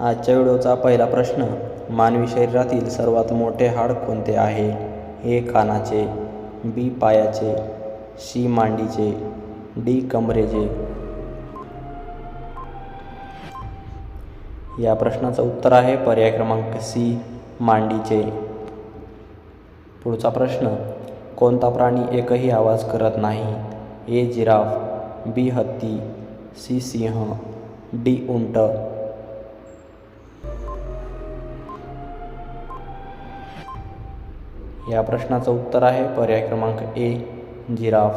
आजच्या व्हिडिओचा पहिला प्रश्न मानवी शरीरातील सर्वात मोठे हाड कोणते आहे? ए कानाचे बी पायाचे सी मांडीचे डी कमरेचे. या प्रश्नाचं उत्तर आहे पर्याय क्रमांक सी मांडीचे. पुढचा प्रश्न कोणता प्राणी एकही आवाज करत नाही? ए जिराफ बी हत्ती सी सिंह डी उंट. या प्रश्नाचं उत्तर आहे. पर्याय क्रमांक ए जिराफ.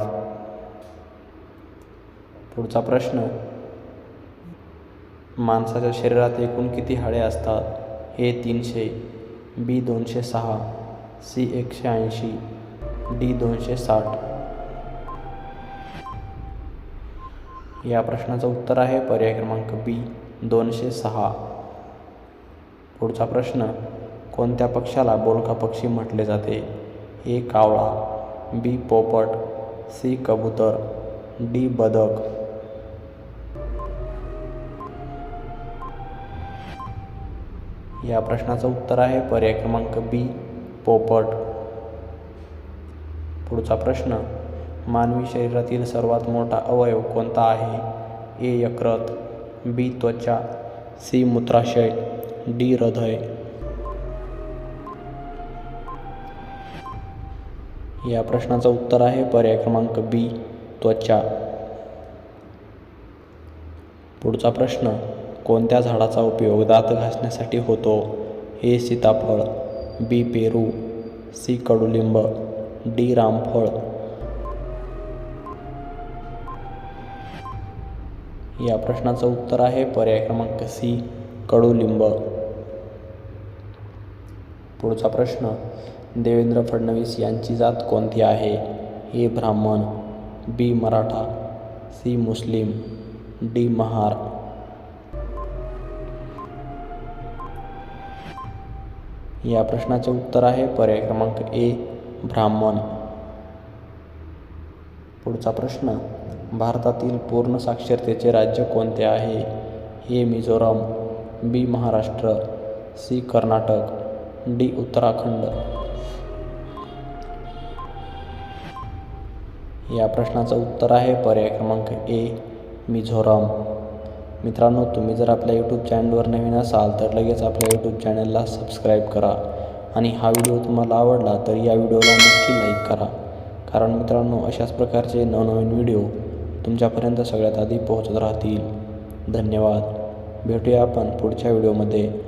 पुढचा प्रश्न माणसाच्या शरीरात एकूण किती हाडे असतात? ए तीनशे बी दोनशे सहा सी एकशे ऐंशी डी दोनशे साठ. या प्रश्नाचं उत्तर आहे. पर्याय क्रमांक बी दोनशे सहा. पुढचा प्रश्न कोणत्या पक्षाला बोलका पक्षी म्हटले जाते? ए कावळा बी पोपट सी कबूतर डी बदक. या प्रश्नाचं उत्तर आहे पर्याय क्रमांक बी पोपट. पुढचा प्रश्न मानवी शरीरातील सर्वात मोठा अवयव कोणता आहे? ए यकृत बी त्वचा सी मूत्राशय डी हृदय. या प्रश्नाचं उत्तर आहे. पर्याय क्रमांक बी त्वचा. पुढचा प्रश्न कोणत्या झाडाचा उपयोग दात घासण्यासाठी होतो? ए सीताफळ. बी पेरू. सी कडुलिंब. डी रामफळ. या प्रश्नाचं उत्तर आहे. पर्याय क्रमांक सी कडुलिंब. पुढचा प्रश्न देवेंद्र फडणवीस यांची जात कोणती आहे? ए. ब्राह्मण बी. मराठा सी. मुस्लिम डी. महार. या प्रश्नाचे उत्तर आहे पर्याय क्रमांक ए ब्राह्मण. पुढचा प्रश्न भारतातील पूर्ण साक्षरतेचे राज्य कोणते आहे? A. Mizoram B. Maharashtra C. Karnataka. D Uttarakhand. या प्रश्नाचं उत्तर आहे पर्याय क्रमांक ए मिझोराम. मित्रांनो तुम्ही जर आपल्या यूट्यूब चॅनलवर नवीन असाल तर लगेच आपल्या यूट्यूब चॅनलला सबस्क्राईब करा आणि हा व्हिडिओ तुम्हाला आवडला तर या व्हिडिओला नक्की लाईक करा. कारण मित्रांनो अशाच प्रकारचे नवनवीन व्हिडिओ तुमच्यापर्यंत सगळ्यात आधी पोहोचत राहतील. धन्यवाद. भेटूया आपण पुढच्या व्हिडिओमध्ये.